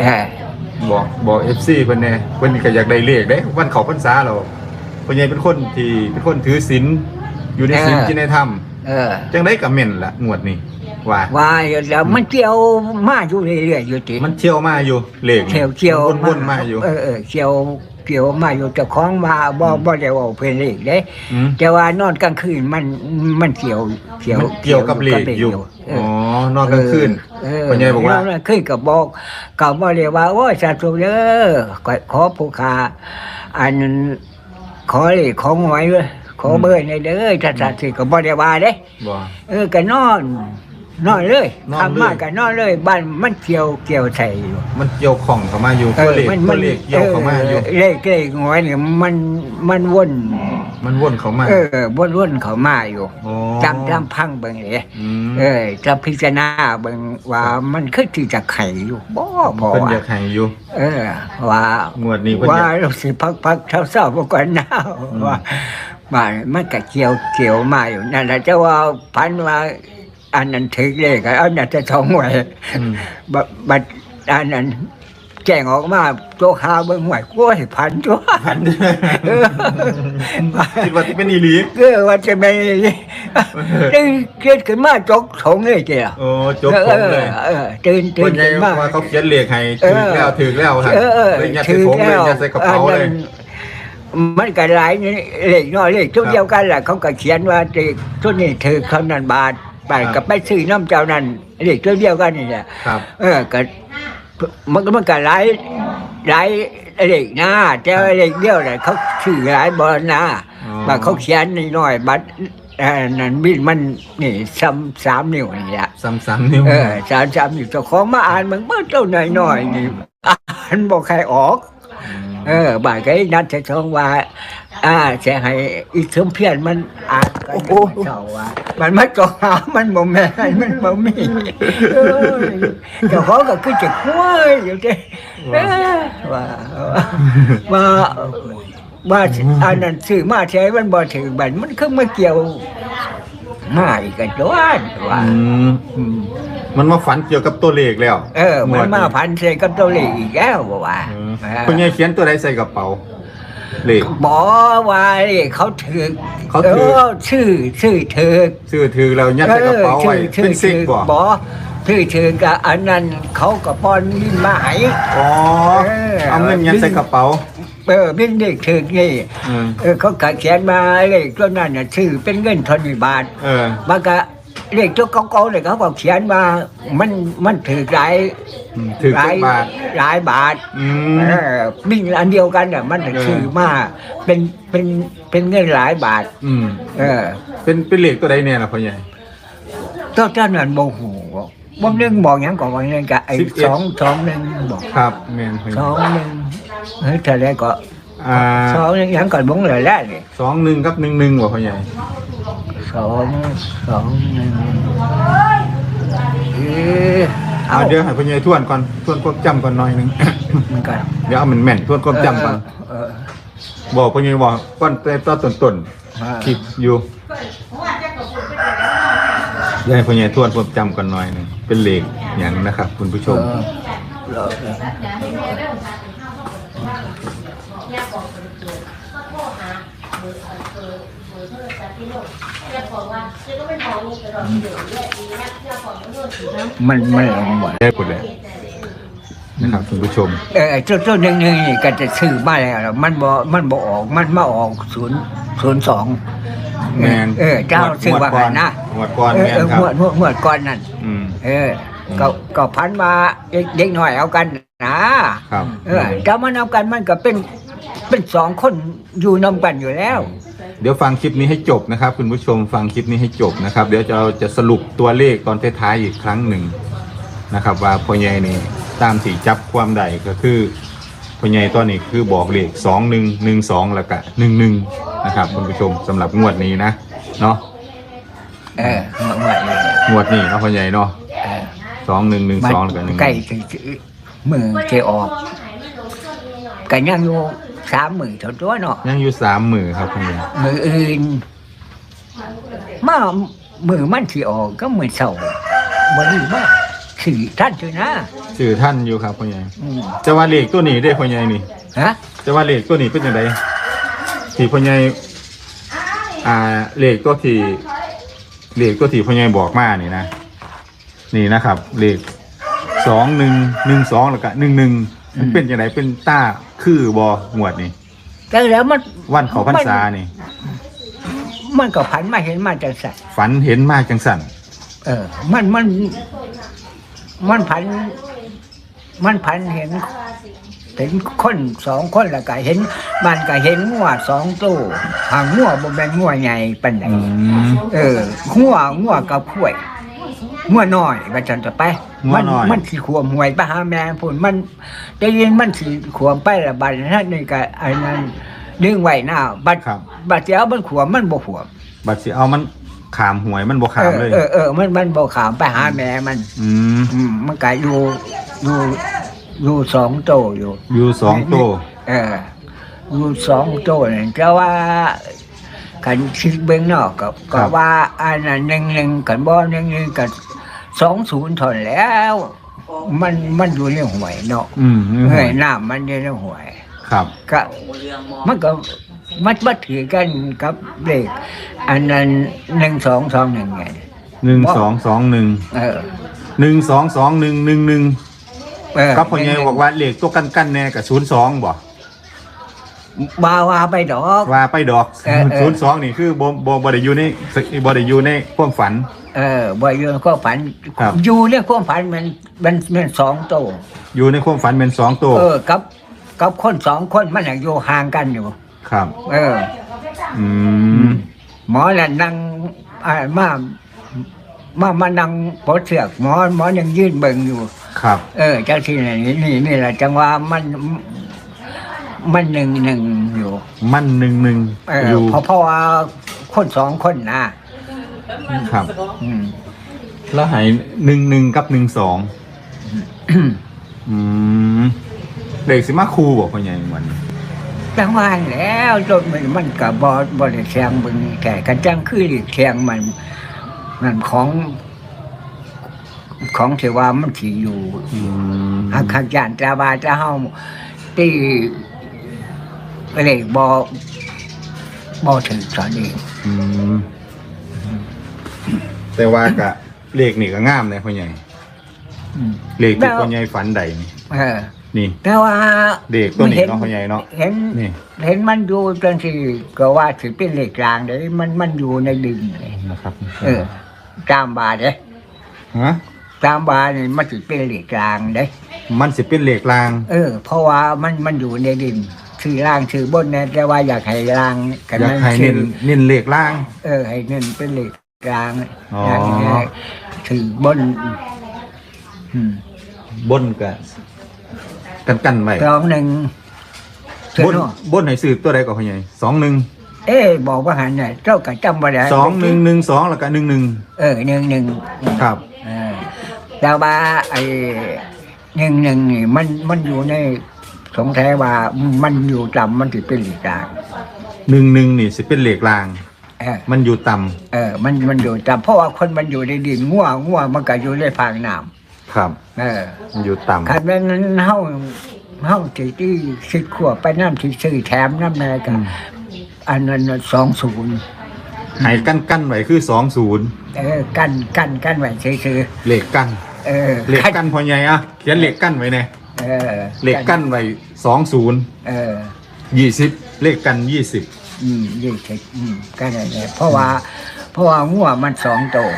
เออบอกบอก FC เพิ่นแน่เพิ่นก็อยากได้เลขเด้วันเขาพรรษาเราพ่อใหญ่เป็นคนที่เป็นคนถือศีลอยู่ในศีลที่ในธรรมเออจังได๋ก็แม่นละงวดนี้ว่าว่าอยู่แล้วมันเกี่ยวมาอยู่เรื่อยๆอยู่ติมันเที่ยวมาอยู่เลขนี่เกี่ยวเกี่ยววนๆมาอยู่เออเออเกี่ยวเกี่ยวมาอยู่เจ้าของมาบ่บ่ได้เว่าเพิ่นเลขเด้อืมแต่ว่านอนกลางคืนมันมันเกี่ยวเกี่ยวมันเกี่ยวกับเลขอยู่เออ๋ออนอนกลางคืนเออ พ่อใหญ่บอกว่านนคืนก็บอกก็บ่ได้ว่าโอ้ยสาธุเด้อขอขอผู้ค้าอันนั้นขอเลขของไว้เด้อขอเบอร์ในเด้อถ้าสาธุก็บ่ได้ว่าเด้ บ่ เออก็นอน นอนเลยนอนเลยทำมากก็นอนเลยบ้านมันเกี่ยวเกี่ยวใส่อยู่มันเกี่ยวของเข้ามาอยู่ตัวเลขตัวเลขเกี่ยวเข้ามาอยู่เเลขเลขงอยเนี่ยมันมันวนมันวนเข้ามาเออวนวนๆเขามาอยู่อ๋อจำจำพังเบิ่งเลยอืมเออจะพิจารณาเบิ่งว่ามันคือที่จะไขอยู่บ่พอเพิ่นอยาว่ะกให้อยู่เออ ว่างวดนี้เพิ่นว่าอยาก เราสิพักพักๆเศร้าๆบ่ก่อนหนาวอืม ว่าว่ามันก็เกี่ยวเกี่ยวมาอยู่นั่นแหละจะว่าพันว่า อันนั้นถึงเลขอะอันนั้นจะท่องไว้อืมบัดบัดอันนั้นแจ้งออกมาโจหาเบิ่งหวยกล้วยพันตัวพันเออคิดว่าที่เป็นอีหลีเออว่าจะไม่ตื่นเกิดขึ้นมาจกถงเลยเจ้าโอ้จบผมเลยเออตื่นตื่เพิ่นนใหญ่ขึ้นมาว่าเขาเขียนเลขให้ถึงแล้วถึงแล้วฮะเออเออเลยยัดใส่ผมเลยยัดใส่กระเป๋าเลยอันนั้นมันก็หลายนี่เลขน้อยเลขทุกเดียวกันแหละเขาก็เขียนว่าเลขทุกนี้ถือเขานั้นบาท บาทกับไปซื้อน้ำเจ้านั้นเลขตัวเดียวกันนี่แหละครับ เออก็มันก็มันก็หลายหลายเลขหน้าแต่ว่าเลขเดียวเนี่ยเขาชื่อหลายบอลนะอ๋อบาเขาเขียนน้อยๆบัตรเอ่อนั่นบินมันนี่ซ้ำสามนิ้วนี่แหละซ้ำๆนิ้วเออสามสามนิ้วเจ้าของมาอ่านมันเมื่อเจ้าน้อยๆนี่อ่านบอกใครออก เออบาดก็ไอ้นัดจะชองว่า อ่าจะให้อีกสมเพียนมันอ่านกันเจ้าว่ามันมาจอหามันบ่แม่นมันบ่มีเออเจ้าของก็คือจะคุ้ยอยู่เด้เออว่าว่า ว่าอันนั้นซื้อมาใช้มันบ่ถึงบัดมันคือมาเกี่ยวมาอีกกันด้วยว่าอืมอืมมันมาฝันเกี่ยวกับตัวเลขแล้วเออ มันมาพันใส่กับตัวเลขอีกแล้วบ่ว่า อื มเพิ่นใหญ่เขียนตัวใดใส่กระเป๋าเลข บอกว่านี่เขาถือเขาถือ อชื่อชื่อถือชื่อถือแล้วยัดใส่กระเป๋าไว้เป็นซิกบ่บอชื่อถือกับอันนั้นเขากับป้อนลิ้นมาให้ อ๋อเออ เอาเงินยัดใส่กระเป๋าเออเป็นเด็กถือนี่อืมเออเขาก็เขียนมาเลขตัวนั้นน่ะชื่อเป็นเงินทอนิบาท เออ มันก็ เลขตัวเก่าๆเลยเขาก็เขียนมามันมันถือหลายอืมถือหลาจัยกบาท หลายบาทอืม เออบิ่งอันเดียวกันน่ะมันเออชื่อมาเป็นเป็นเป็นเงินหลายบาท อืม เออเป็นเป็นเลขตัวใดเนี่ยล่ะพ่อใหญ่ ตอนนั้นมันโมโหบ่นึงบอกหยังก่อนว่านึงก็ไอ้สิบเอ็ดสองสองหนึ่งบอกครับแม่นพ่อใหสญ่องหนึ่งเฮ้ยแต่แรกก็อ่าสองหนึ่งหยังก่อนบ่งเลยแรกนี่สองหนึ่งกับหนึ่งหนึ่งบ่พ่อใหญ่ สองสองหนึ่งเออเอาเอาเดี๋ยวให้พ่อใหญ่ทวนก่อนทวนความจำก่อนหน่อยหนึง มันก็เดี๋ยวเอามันแม่นทวนความจำก่อนเออบอกพ่อใหญ่บอกก่อนแต่ตอนต้นเออๆคลิปอยู่เดี๋ยวให้พ่อใหญ่ทวนความจำก่อนหน่อยหนึงเป็นเลขอย่างนะครับ คุณผู้ชม เออเออ มันมันลงหมดได้หมดเลยนะครับคุณผู้ชม เออเจ้าเจ้าหนึ่งหนึ่งนี่ก็จะซื้อมาแล้วล่ะมันบ่มันบ่ออกมันมาออกศูนย์ศูนย์สองแมนเออ เจ้าซื้อว่าไงนะหมวดก่อนเอแมอนเออครับหมวดหมวดหมวดก่อนนั่นอืม เออ ก็ก็พันมาเด็กเด็กหน่อยเอากันนะครับเออถ้ามันเอากันมันก็เป็นเป็นสองคนอยู่นำกันอยู่แล้ว เดี๋ยวฟังคลิปนี้ให้จบนะครับ คุณผู้ชมฟังคลิปนี้ให้จบนะครับ เดี๋ยวเราจะสรุปตัวเลขตอนท้ายๆอีกครั้งหนึ่งนะครับ ว่าพ่อใหญ่นี่ตามที่จับความได้ก็คือพ่อใหญ่ตอนนี้คือบอกเลขสองหนึ่งหนึ่งสองแล้วก็หนึ่งหนึ่งนะครับ คุณผู้ชมสำหรับงวดนี้นะเนาะเออหมวดเลยงวดนี้เนาะพ่อใหญ่เนาะเออสองหนึ่งหนึ่งมันสองแล้วก็หนึ่งใกล้ถึงมือจะออกกันยังอยู่ สามหมื่นเท่าตัวเนาะยังอยู่สามหมื่นครับพ่อใหญ่มืออื่นมามือมันที่ออกก็มือเศร้ามือนี้มาสี่ท่านด้วยนะอสื่อท่านอยู่ครับพ่อใหญ่อืมจะว่าเลขตัวนี้ได้พ่อใหญ่นี่ฮะจะว่าเลขตัวนี้เป็นยังไงที่พ่อใหญ่อ่าเลขตัวที่เลขตัวที่พ่อใหญ่บอกมานี่นะนี่นะครับเลขสองหนึ่งหนึ่งสองแล้วก็หนึ่งหนึ่งมันเป็นยังไงเป็นต้า คือบอหมวดนี่แต่แล้วมันวันเขาพรรษานี่ มันก็ผันมาเห็นมาจังสันฝันเห็นมากจังสันเออ มันมัน มันผัน มันผันเห็น เห็นคนสองคนแล้วก็เห็นมันก็เห็นงัวสองตัวหางงัวบ่แม่นงัวใหญ่ปานใดอืมเอองัวงัวกับข้วย งัวน้อยว่าจันจะไปงัวน้อยมันมันสิขวมหวยไปหาแม่พุ่นมันได้ยินมันสิขวมไปละบัดนั้นนี่ก็ไอ้นั้นดึงไว้หน้าบัดครับ บัดเจ้ามันขวมมันบ่ขวมบัดสิเอามันขามหวยมันบ่ขามเลยเออเออเออมันมันบ่ขามไปหาแม่มัน อืมอืมมันก็อยู่อยู่อยู่สองโตอยู่ อยู่สองตัว เอออยู่สองโตนี่แต่ว่า กันคิดเบื้องนอกก็ก็ว่าอันนั้นหนึ่งหนึ่งกันบ่หนึ่งหนึ่งกันสองศูนย์ถอนแล้ว มันมันอยู่ในหวยเนาะอืมเฮ้ยน้ำมันอยู่ในหวย ครับก็มันก็มันมาถือกันกับเลขอันนั้นหนึ่งสองสองหนึ่งไงหนึ่งสองสองหนึ่งเออหนึ่งสองสองหนึ่งหนึ่งหนึ่งเออครับพ่อใหญ่บอกว่าเลขตัวกันกันแน่กับศูนย์สองบ่ บาว่าไปดอก ว่าไปดอกเออเออ ศูนย์สองนี่คือบ่บ่บ่ได้อยู่ในบ่ได้อยู่ในความฝัน เออบ่อยู่ในความฝัน ครับ อยู่ในความฝันมันมันมันสองโตอยู่ในความฝันเป็นสองตัว เออกับกับคนสองคนมันยังอยู่ห่างกันอยู่ ครับ เออ อืม หมอน่ะนั่งอ่ามามามานั่งปดเสือกหมอหมอยังยืนเบิ่งอยู่ ครับ เออเจ้าที่ไหนนี่นี่นี่แหละจังหวะมัน มันหนึ่งหนึ่งอยู่มันหนึ่งหนึ่งเอออยู่ เพราะเพราะว่าคนสองคนนะครับ อืม แล้วหายหนึ่งหนึ่งกับหนึ่งสองอืมเด็กสิมาครูบอกพ่อใหญ่วันนี้จังหวะแล้วจนมันมันกับบอบอได้แทงบึงแก่กันจังคือหลีกแทงมัน มันของ ของเทว่ามันที่อยู่อืมหักขักยานตราบาจะเฮาที่ เลขบอบอถึงตอนนี้อืมแต่ว่ากะเลขนี่ก็งามเลยพ่อใหญ่อืมเลขที่พ่อใหญ่ฝันใดนี่เออ นี่ แต่ว่าเลขตัวนี้ห็เนาะพ่อใหญ่เนาะเห็น นี่ เห็นมันอยู่จังที่ก็ว่าถือเป็นเหล็กกลางเด้มันมันอยู่ในดินเลยนะครับเออ ตามบาเด้ฮะตามบานี่มันถือเป็นเหล็กกลางเด้มันสิเป็นเลขลาง เออ เพราะว่ามันมันอยู่ในดิน ชื่อล่างชื่อบนนะแต่ว่าอยากให้ล่างกันอยากนั้นให้ชื่เน้อนเน้นเลขล่าง เออ ให้เน้นเป็นเหล็กกลางอ๋ออยากให้ถือบนอืมบนกะกันกันไว้สองหนึ่งเจ้าบนเนาะบนให้ซื้อตัวใดก็พ่อใหญ่สองหนึ่งเอ๊ะบอกว่าหันเนี่ยเจ้าก็จำบ่ได้สองหนึ่งหนึ่งสองแล้วก็หนึ่งหนึ่งเออหนึ่งหนึ่ง ครับเออแต่ว่าไอ้หนึ่งหนึ่งนี่มันมันอยู่ใน สงสัยว่ามันอยู่ต่ำมันถือเป็นหลีกกลางหนึ่งหนึ่งนี่สิเป็นเลขลาง เออมันอยู่ต่ำเออ มันมันอยู่ต่ำเพราะว่าคนมันอยู่ในดินง่วง่วมันก็อยู่ในผางน้ครับำเออมันอยู่ต่ำคันแม่นั้นเฮาเฮาที่ที่สิบขวบไปน้ำที่ซื้อแถมน้ำแน่กันอันนั้นสองศูนย์ให้กั้นกั้นไว้คือสองศูนย์เออกันกันกันไว้ซื้อเลขกั้นๆเออเลขกั้นพ่อใหญ่อะเขียนเลขกั้นไว้แน่ เออเลขกั้นไว้สองศูนย์เออ ยี่สิบเลขกันยี่สิบอืมยี่สิบอืมก็ได้เลยเพราะว่า เพราะว่างัวมันสองโตว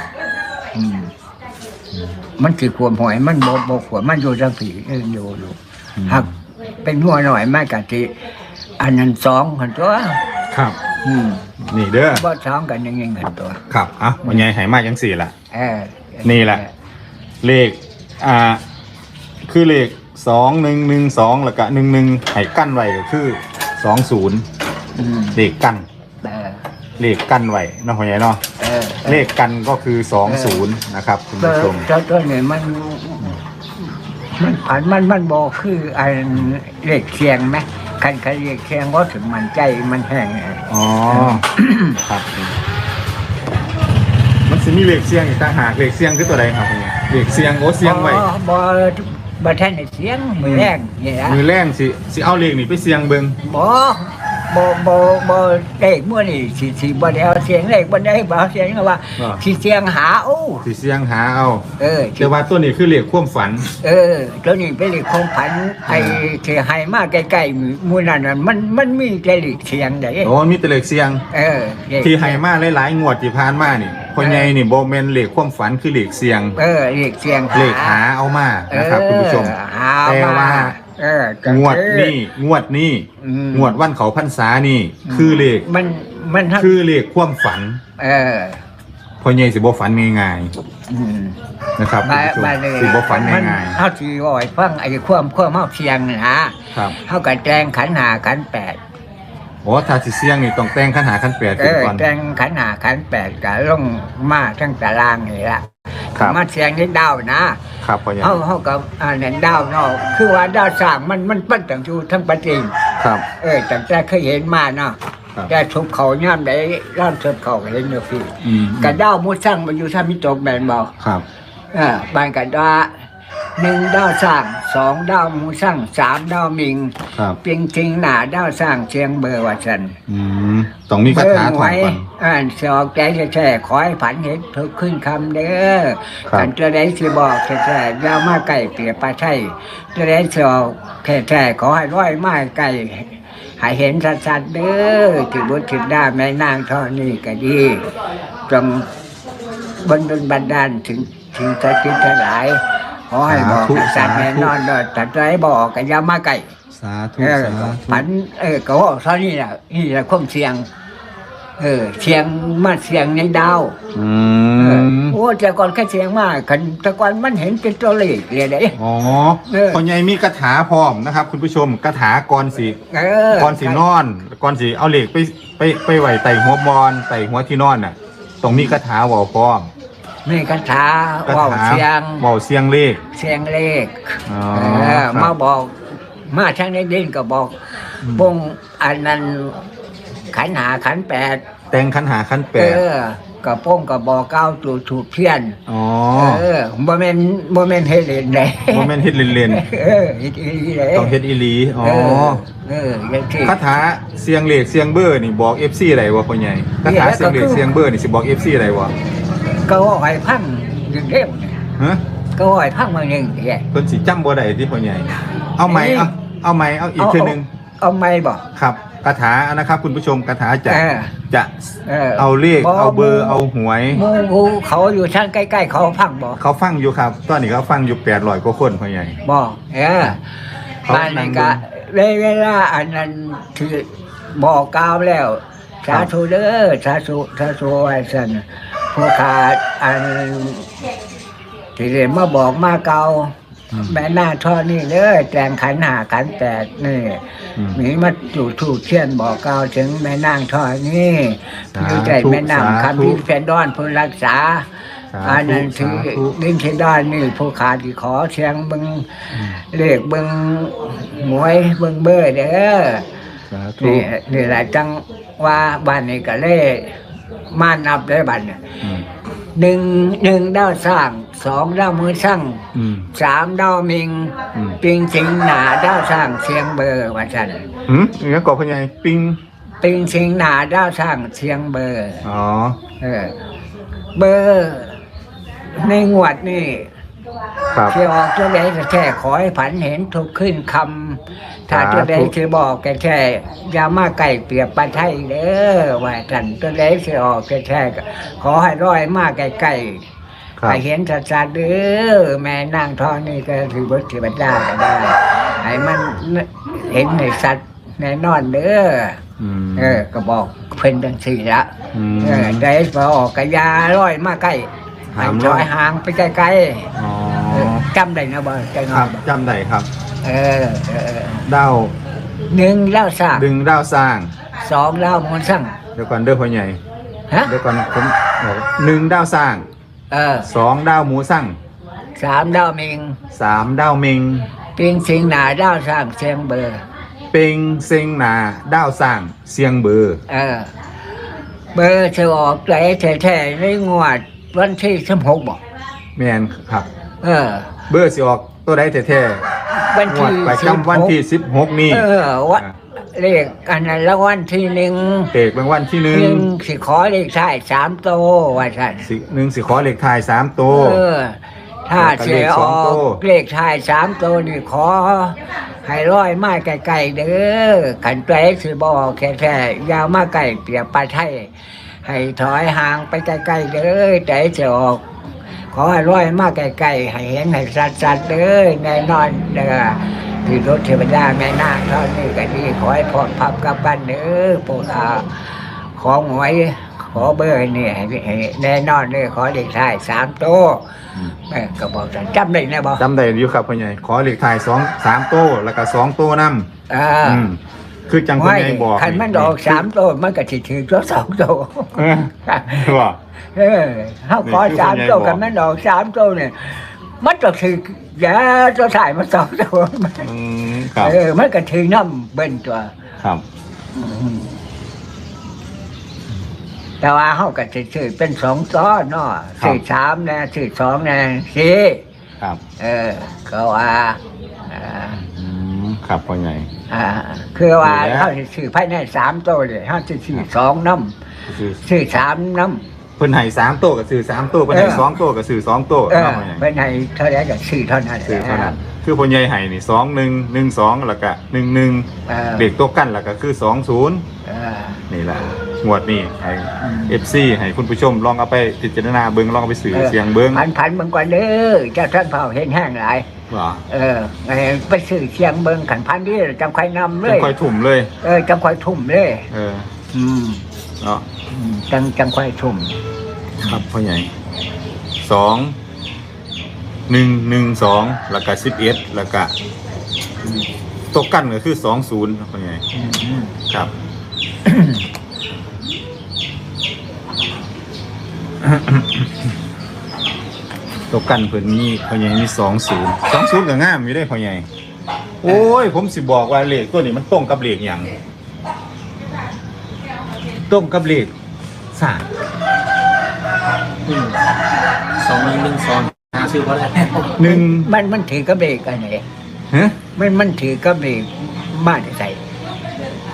อืมมันคือขวมหอยมันโบโบขวมมันอยู่จังผีเอออยู่อยู่หักเป็นงัวหน่อยมากกะทิอันนั้นสองหันตัว ครับ อืมนี่เด้อบ่สองกันยังยังหันตัว ครับอะพ่อใหญ่ให้มาจังสี่ละ เออนี่แหละ เลขอ่า คือเลข สองหนึ่งหนึ่งสองแล้วก็หนึ่งหนึ่งให้กั้นไว้ก็คือสองศูนย์อืมเลขกั้นเออเลขกั้นไว้เนาะพ่อใหญ่เนาะเออเลขกันก็คือสองศูนย์นะครับคุณตัวผู้ชมตัวตัวนี้มัน มันผันมันมันบอกคืออันเลขเคียงไหมคันคันเลขเคียงก็ถึงมันใจมันแห้งอ๋อครับ มันสิมีเลขเสียงอีกต่างหากเลขเสียงคือตัวใดครับพ่อใหญ่เลขเสียงโอ้เสียงไว้ บ่บ่ บ่ทันได้เสียงมือแรงนี่ละมือแรงสิสิเอาเลขนี่ไปเสี่ยงเบิ่งบ่บ่บ่บ่เลขมื้อนี้สิสิบ่ได้เอาเสียงเลขบ่ได้บ่เอาเสียงว่าสิเสียงหาโอ้สิเสี่ยงหาเอา เออแต่ว่าตัวนี้คือเลขความฝัน เออ ตัวนี้เป็นเลขของผันไอ้ที่ให้มาใกล้ๆมื้อนั้นน่ะมันมันมีแต่เลขเสียงได้โอ้มีแต่เลขเสี่ยง เออเลขที่ให้มาหลายๆงวดที่ผ่านมานี่ พ่อใหญ่นี่บ่แม่นเลขความฝันคือเลขเสี่ยง เออเลขเสียงเลขหาเอามานะครับคุณผู้ชมเออหาแต่ว่า เออก็งวดนี้งวดนี้อืมงวดวันเขาพรรษานี่ คือเลขมันมันทั้งคือเลขความฝัน เออพ่อใหญ่สิบ่ฝันง่ายอืมๆนะครับคุณมาผู้ชมมาเลยสิบ่ฝันมันง่ายเฮาสิว่าให้ฟังไอ้ความความเฮาเสียงนี่นะๆครับเฮาก็แจงขันหาขันแปด โอ้ถ้าสิเสี่ยงนี่ต้องแต่งขันหาขันแปดเอขึ้นอก่อนแจงขันหาขันแปดก็ลงมาทั้งตารางนี่ละครับ มาเสียงในดาวนะครับพ่อใหญ่เฮาเฮาก็อ่านั่นดาวเนาะคือว่าดาวสร้างมันมันปั้นตั้งอยู่ทั้งประเทศครับ เออตั้งแต่เคยเห็นมาเนาะครับ แต่ทุบเขาย่ามใดร่างทุบเขาก็เห็นอยู่พี่อืมกระดาวมุดสร้างมาอยู่ท่ามิตกแมนบอกครับ เออบานกระดา หนึ่งดาวสร้างสองดาวมุดสร้างสามดาวมิงครับเปียงจริงหนาดาวสร้างเชียงเบอร์วัชันอืมต้องมีคาถาท่องไว้ก่อน อ่านสอกใจแท้ๆขอให้ผันเห็นเธอขึ้นคำเด้อครับ กันจะได้สิบอกแท้ๆอยามาไก่เปรียบปลาไช่จะได้สอกแท้ๆขอให้ร้อยมาไก่ให้เห็นชัดๆเด้อจิตบุตรจิตได้แม่นางเท่านี้ก็ดีจง บนดลบันดาลถึงถึงสักทิทั้งหลาย ขอให้บอกให้สัตว์แน่นอนเด้อแต่ใจบอกก็อยามาไก่สาธุเออสาธุผันเออก็ว่าเท่านี้แหละนี่แหละความเสียง เออเสียงมาเสียงในดาวอืเออมโอ้แต่ก่อนแค่เสียงมากคันแต่ก่อนมันเห็นเป็นตัวเลขเลยเด้ อ๋อเออพ่อใหญ่มีคาถาพร้อมนะครับ คุณผู้ชมคาถากรสิเออก่อนสินอนก่อนสิเอาเหล็กไปไปไปไหวไต่หัวบอลไต่หัวที่นอนน่ะต้องมีคาถาเว่าพร้อม มีคาถาคาเว่าถาเสียง เว่าเสียงเลข เสียงเลขอ๋อเออครับมาบอก มาทางในดินก็บอกอืมบงอันนั้นขันหาขันแปดแต่งขันหาขันแปเอดอก็ป้งก็บอกเก้าจูถูกเพี้ยนอ๋อเออบ่แม่นบ่แม่นเฮ็ดเล่นได้โมเมนต์เฮ็ดเล่นเออเฮ็ดอีหลีเลยๆต้องเฮ็ดอีหลีอ๋อเออเอออย่างที่ คาถาเสียงเลขเสียงเบอร์นี่บอก FC อะไรวะพ่อใหญ่คาถาเสียงเลขเสียงเบอร์นี่สิบอก FC อะไรวะ ก็ว่าให้พังหนึ่งเล่มฮะก็ว่าให้พังมาหนึ่งแย่เพิ่นสิจำบ่ได้ที่พ่อใหญ่ เอาไหมเอาเอาไหมเอาอีกเอาเทื่อนึงเอาไม่บอกครับคาถานะครับคุณผู้ชมคาถาจะเออ จะเออเอาเลขบ่เอาเบอร์เอาหวย หมูหมูเขาอยู่ทางใกล้ๆเขาพังบอกเขาฟังอยู่ครับ ตอนนี้เขาฟังอยู่แปดร้อยกว่าคนพ่อใหญ่ บอกเออเขาบ้านนี้ก็เวลาอันนั้นที่บอกกล่าวแล้วสาธุเด้อสาธุสาธุไอ้สัน ผู้ขาดอันที่เรียนมาบอกมาเกาอืมแม่หน้าท่อนี่เด้อแจงขันหาขันแปดนี่อืมมีมาจูดถูกเชียนบอกกล่าวถึงแม่นางท่อนี่สาธุอยู่ใจแม่นางสาธุคำพิเพนดอนผู้รักษาสาธุอันนั้นถือสาธุดินเชดอนนี่ผู้ขาดที่ขอเชียงเบิงเลขเบิงหมวยเบิงเบอร์เด้อสาธุนี่นี่แหละจังว่าบ้านนี้ก็เลย มานับได้บ้านเนี่ยอืมหนึ่งหนึ่งดาวสร้างสองดาวมือสร้างอืม สามดาวมิงอืม ปิงสิงหนาดาวสร้างเสียงเบอร์ว่าฉันหืมอย่างนี้นก็พ่อใหญ่ปิงปิงสิงหนาดาวสร้างเสียงเบอร์ อ๋อเออ เบอร์ ในงวดนี่ครับที่ออกตัวใดก็แค่ขอให้ผันเห็นถูกขึ้นคำ ถ้าสาธุตัวใดที่บอกก็แค่อยามาไก่เปรียบปลาไทยเด้อว่าฉันตัวใดที่ออกก็แค่ก็ขอให้ร้อยมากไก่ๆครับ ให้เห็นชัดๆเด้อแม่นางทองนี่ก็ถือบทถือบัตรได้ก็ได้ให้มันเห็นในสัตว์แน่นอนเด้ออืมเออ ก็บอกเพิ่นจังสี่ละอืมเออได้พอออกกระยาร้อยมาใกล้หามให้ร้ร้ออย ยห่างไปไกลอ๋อๆเออจำได้นะบ่ใจคงอรับบ่จำได้ครับ เออเออดาวหนึ่งเล่าสร้างดึงดาวสร้าง สองเล่ามนต์สร้างเดี๋ยวก่อนเด้อพ่อใหญ่ ฮะเดี๋ยวก่อนผมบอกหนึ่งดาวสร้างเออสองดาวหมูสั่งสามเล่ามิงสามดาวเมงปิงสิงหนาเล่าสร้างเสียงเบอร์ เปงเซงหนาดาวสร้างเสียงเบอร์เออ เบอร์จะออกไหลแท้ๆในงวดวันที่สิบหกบอกแมนครับ เออ เบอร์สิออก ตัวใดแท้วันๆงวดที่ประจำวันที่16นี่ เออวะเลขอันนั้นละวันที่หนึ่งเตกเป็นวันที่หนึ่หงนึ่งสิขอเลขท้ายสามโตวว่าท่านสิหนึ่งสิขอเลขท้ายสามตัว เออ ถ้าเสียออกเลขสองตัวเลขท้ายสามโตวนี่ขอ ให้ร้อยไม้ไกลๆเด้อขันแปลสิบอกแค่แค่ๆอยาวมาไก่เปรียบปลาไทยให้ถอยห่างไปไกลๆเด้อใจจะออก ขอให้ร้อยมาไกลๆให้เห็นให้สัดๆเด้อแน่นอนเด้อที่รถเทวดาแม่นาคเท่านี้ก็ดีขอให้พอดพับกับกันเด้อโปรดอาของหวยขอเบอร์นี่ให้ให้แน่นอนเลยขอเด็กชายสามโตวแม่ก็บอกฉันจำได้นะบอกจำได้อยู่ครับพ่อใหญ่ขอเลขท้ายสองสามตัวแล้วก็สองตัวนำอ่าอืม คือจังพ่อไม่ใหญ่บอกคันมันดอกสามโตวมันก็สิถือตัวสองโตวเออว่าเออเขาขอนี่คือสามคุณยายโตวบอกกันมันดอกสามโตวเนี่ย มันก็ถือยาตัวถ่ายมาสองโตวอืมครับเออมันก็ถือน้ำเบิ้นตัวครับแต่ว่าเขาก็จะซื้อเป็นสองซ้อนเนาะซื้อสามนะซื้อสองนะสี่ครับ เออ ก็ว่าอ่าอืม ครับพ่อใหญ่ อ่า คือว่าดีแล้ว เขาจะซื้อภายในสามโตวเลยเขาจะซื้อสองน้คือำซื้อสามน้เพิ่นให้สามตัวกับสื่อสามตัวเพิ่นให้เออ สองตัวกับสื่อสองตัวำเออเนาะพ่อใหญ่ภายในเท่าไหรก็ซื้อเท่านั้นสื่อเท่านั้นคือพ่อใหญ่ให้นี่สองหนึ่งหนึ่งสองแล้วก็หนึ่งหนึ่งเออเด็กตัวกั้นแล้วก็คือสองศูนย์เออ นี่แหละงวดนี้ให้อืม เอฟซีให้คุณผู้ชมลองเอาไปพิจารณาเบิ้งลองเอาไปสื่อเสียงเบิ้งพันพันๆมันกว่าเด้อเจ้าท่านเผาเห็นแห้งหลาย เหรอเออไงไปซื้อเสียงเบิงขันพันนี่จำควายนำเลจะยค่อยถุ่มเลย เออจำควายทุ่มเลย เอออืมเนาะอืมจังจังควายทุ่มครับพ่อใหญ่สองหนึ่งหนึ่งสองแล้วก็สิบเอ็ดแล้วก็ตัวกั้นก็คือสองศูนย์พ่อใหญ่อืมอืมครับ ตัวกันเพิ่นมีพ่อใหญ่มีสองศูนย์สองศูนย์ก็งามอยู่ได้พ่อใหญ่โอ้ย ผมสิบอกว่าเลขตัวนี้มันตรงกับเลขอย่างตรงกับเลขสามสองหนึ่งหนึ่งสองหาซื้อเพราะอะไรหนึ่งมันมันถือกระเบรกอันไหนฮะมันมันถือกระเบรกบ้านใส่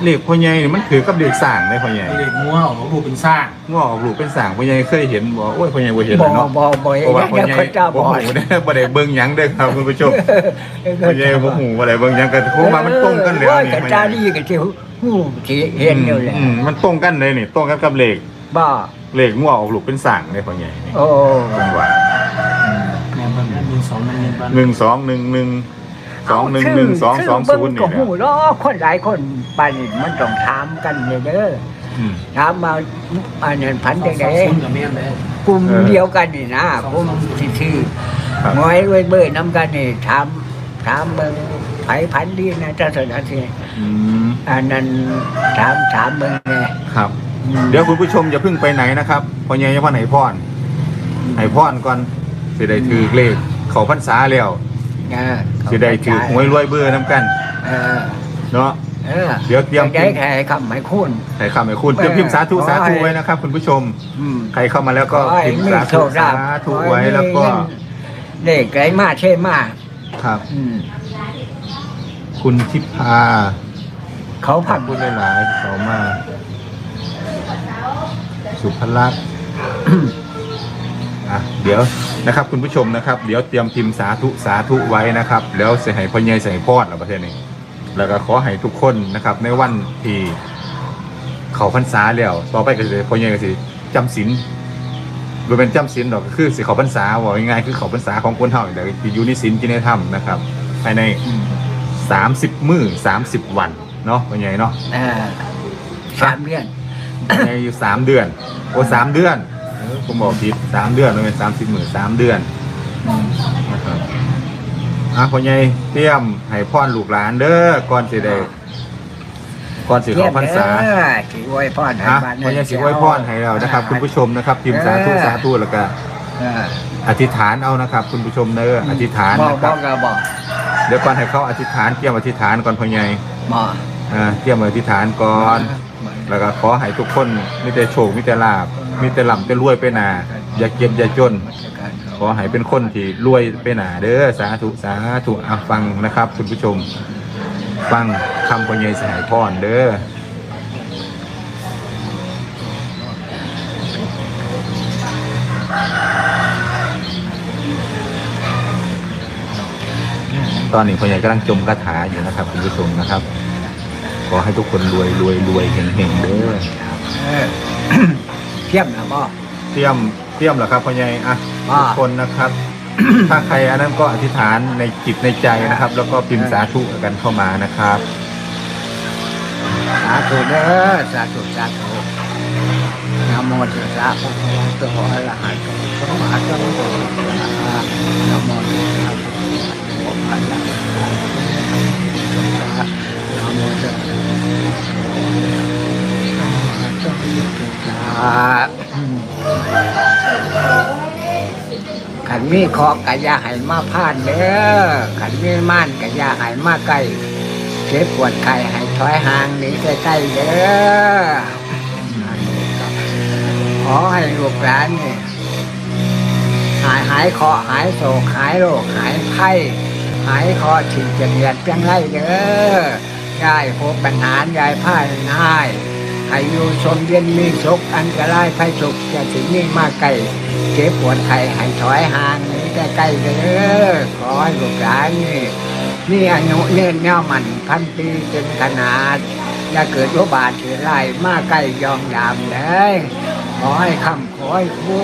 เลขพ่อใหญ่นี่มันถือกับเลขสร้างได้พ่อใหญ่เด็กงัวของผูเป็นสร้างง้อออกลูกเป็นสร้างพ่อใหญ่เคยเห็นบ่โอ้ยพ่อใหญ่บ่เห็นบ่แล้วเนาะบ่บ่เพราะว่าพ่อยังใหญ่คนเจ้าบ่บ่หูได้บ่ได้เบิ่งหยังเด้อครับคุณผู้ชมพ่อใหญ่บ่หูบ่ได้เบิ่งหยังก็คงว่ามันตรงกันแล้วโอ้ยนี่กับพ่อใหจาญ่ดีกับจิวหูสิเห็นอยู่แหละอืมมันตรงกันเลยนี่ตรงกันกับเลขบ่เลขงัวออกลูกเป็นสร้างเลยพ่อใหญ่นี่โอ้จังหวะแม่มันหนึ่งสองหนึ่งหนึ่งวันหนึ่ง สองหนึ่งหนึ่งสองหนึ่งหนึ่งสองสองศูนย์เบิ่นี่ก็แหหูละล้อคนหลายคนปานนี้มันต้องถามกันเด้ออืมถามมาอันนั้นพันสจัองงสไดองศูนย์กับแม่เลยกลุ่มเออเดียวกันนี่นะกลุ่มที่ชื่อครับงอยรวยเบอร์น้ำกันนี่ถามถามเบิ่งไผพันดีนะเจ้าสนาทีอืมอันนั้นถามถามเบิ่งแน่ครับอืมเดี๋ยวคุณผู้ชมอย่าเพิ่งไปไหนนะครับพ่อใหญ่ยังว่าไหนพรให้พรก่อนสิได้ถือเลขเขาพรรษาแล้วเออสิได้ถือหวยรวยเบอร์น้ำกันเออเนาะเออเดี๋ยวเตรียมได้แค่คำให้คุณให้คำให้คุณเตรียมพิมพ์สาธุสาธุไว้นะครับ คุณผู้ชมอืมใครเข้ามาแล้วก็ขอให้พิมพ์มีสาโชธุคลาสาภธุไว้แล้วก็เด็กไรมาเช่มาครับอืมคุณทิพาเขาขพัอกบคุณหลายๆที่เขามาสุภลักษณ์อะเดี๋ยว นะครับคุณผู้ชมนะครับ เดี๋ยวเตรียมพิมพ์สาธุสาธุไว้นะครับแล้วเสียให้พ่อใหญ่ใส่พอดเราประเทศนี้แล้วก็ขอให้ทุกคนนะครับ ในวันที่เขาพรรษาแล้วต่อไปก็จะพ่อใหญ่ก็สิจำศีลโดยเป็นจำศีลดอกก็คือสิเขาพรรษาว่าง่ายๆคือเขาพรรษาของคนเท่าแต่ที่อยู่ในศีลกินในธรรมนะครับ ภายในสามสิบมื้อสามสิบวันเนาะเป็นไงเนาะเออสามเดือนเป็นไงอยู่สามเดือนโอ้สามเดือนเออ ผมบอกผิดสามเดือนมันเป็นสามสิบมื้อสามเดือนนะครับอะพ่อใหญ่เตรียมให้พ่อลูกหลานเด้อก่อนสิได้ก่อนสิเขอพรรษาเออสิอวยพรให้อะบ้านพ่อใหญ่สิไว้พรให้เรานะครับ คุณผู้ชมนะครับพิมพ์สาธุสาธุแล้วก็เอออธิษฐานเอานะครับ คุณผู้ชมเด้ออธิษฐานบอกนะคบรัอบกก็บอกเดี๋ยวก่อนให้เขาอธิษฐานเตรียมอธิษฐานก่อนพ่อใหญ่บอก อ่าเตรียมอธิษฐานก่อน แล้วก็ขอให้ทุกคนมีแต่โชคมีแต่ลาบมีแต่หล่ำแต่รวยไปหนาอย่าเก็บอย่าจน ขอให้เป็นคนที่รวยไปหนาเด้อสาธุสาธุอะฟังนะครับคุณผู้ชม ฟังคำพ่อใหญ่สหายพรเด้อตอนนี้พ่อใหญ่กำลังจมคาถาอยู่นะครับคุณผู้ชมนะครับ อให้ทุกคนรวยรวยรวยเฮงเฮงเด้อเออ เทียมนะบ่ เตรียมเตรียมเหรอครับพ่อใหญ่อะว่า ทุกคนนะครับ ถ้าใครอันนั้นก็อธิษฐานในจิตในใจนะครับ แล้วก็พิมพ์สาธุกันเข้ามานะครับ สาธุเด้อสาธุสาธุนะโมตัสสะภะคะวะโตอะระหะโตสัมมาสัมพุทธัสสะนะโมตัสสะภะ มีเคอกะยาให้มาพานเด้อขันมีม่านกะยาให้มาใกล้เจ็บปวดไข้ให้ถอยห่างหนีใกล้ๆเด้อขอให้ลูกหลานนี่หายหายเคราะห์หายโศกหายโรคหายไข้หายคอฉีดจะเนียดจังไรเด้อยายพบปัญหายายพ่ายง่าย ให้อยู่ชมเย็นมีสุขอันตรายภัยสุขจะถึงนี่มาไกลเจ็บปวดไข้ให้ถอยห่างนี่แต่ใกล้เด้อขอให้ลูกหลานนี่นี่อายุเนื่นแนวมันพันปีเป็นขนาดอย่าเกิดโรคบาดเถือไล่มาใกล้ยองยามเลยขอให้คำขอให้พู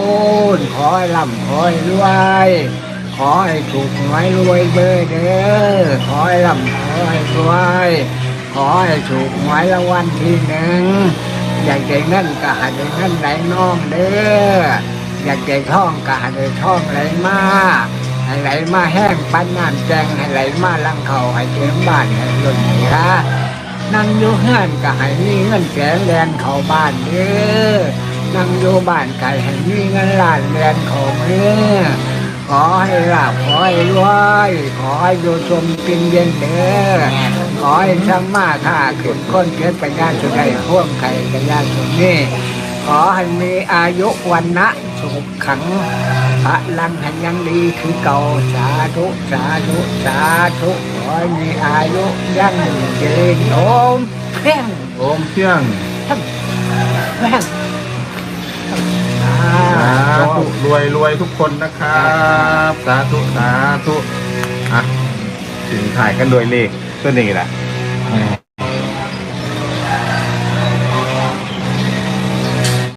นขอให้ร่ำขอให้รวยขอให้ถูกหวยรวยเบอร์เด้อขอให้ร่ำขอให้รวย อให้ถูกหวยรางวัลที่หนึ่งอยากได้เงินก็ให้ได้เงินไหลน้องเด้ออยากได้ท่องก็ให้ได้ท่องไหลมาให้ไหลมาแห้งปั้นน้ำแจงให้ไหลมาลังเขาให้เต็มบ้านให้ล้นเหลือนั่งอยู่เฮือนก็ให้มีเงินแสนแลนเข้าบ้านเด้อนั่งอยู่บ้านไก่ให้มีเงินล้านแลนเข้ามือขอให้ลาบขอให้รวยขอให้อยู่ชมกินเย็นเด้อ ขอให้ช่างมาค่าขึ้นคนเกิดไปญาติสุดใดพ่วงไข่กับญาติสุดนี้ขอให้มีอายุวันนะสุขขังพระลังให้ยังดีคือเก่าสาธุสาธุสาธุขอให้มีอายุยั่งยืนโอมเพ่งโอมเที่ยงเพ่งสาธุรวยรวยทุกคนนะครับ สาธุสาธุอะถึงถ่ายกันโดวยเลข ตัวนี้แหละ